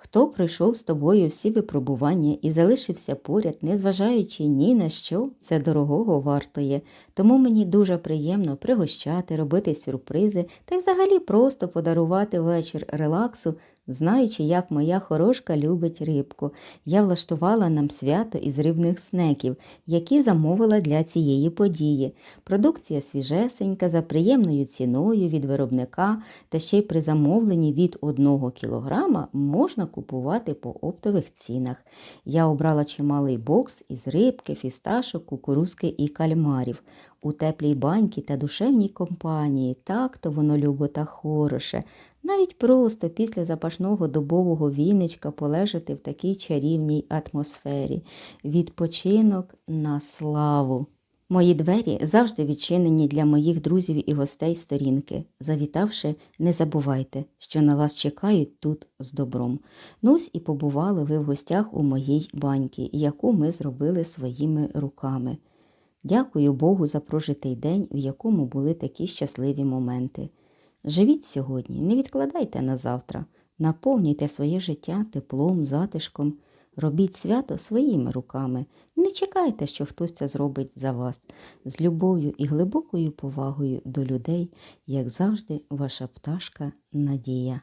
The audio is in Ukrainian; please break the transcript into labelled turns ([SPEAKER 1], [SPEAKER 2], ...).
[SPEAKER 1] Хто пройшов з тобою всі випробування і залишився поряд, незважаючи ні на що, це дорогого вартує. Тому мені дуже приємно пригощати, робити сюрпризи та й взагалі просто подарувати вечір релаксу, знаючи, як моя хорошка любить рибку. Я влаштувала нам свято із рибних снеків, які замовила для цієї події. Продукція свіжесенька, за приємною ціною від виробника, та ще й при замовленні від 1 кілограма можна купувати по оптових цінах. Я обрала чималий бокс із рибки, фісташок, кукурузки і кальмарів. У теплій баньці та душевній компанії так то воно любо та хороше. Навіть просто після запашного дубового віничка полежати в такій чарівній атмосфері. Відпочинок на славу. Мої двері завжди відчинені для моїх друзів і гостей сторінки. Завітавши, не забувайте, що на вас чекають тут з добром. Ну ось і побували ви в гостях у моїй баньці, яку ми зробили своїми руками. Дякую Богу за прожитий день, в якому були такі щасливі моменти. Живіть сьогодні, не відкладайте на завтра, наповнюйте своє життя теплом, затишком, робіть свято своїми руками. Не чекайте, що хтось це зробить за вас. З любов'ю і глибокою повагою до людей, як завжди, ваша пташка Надія.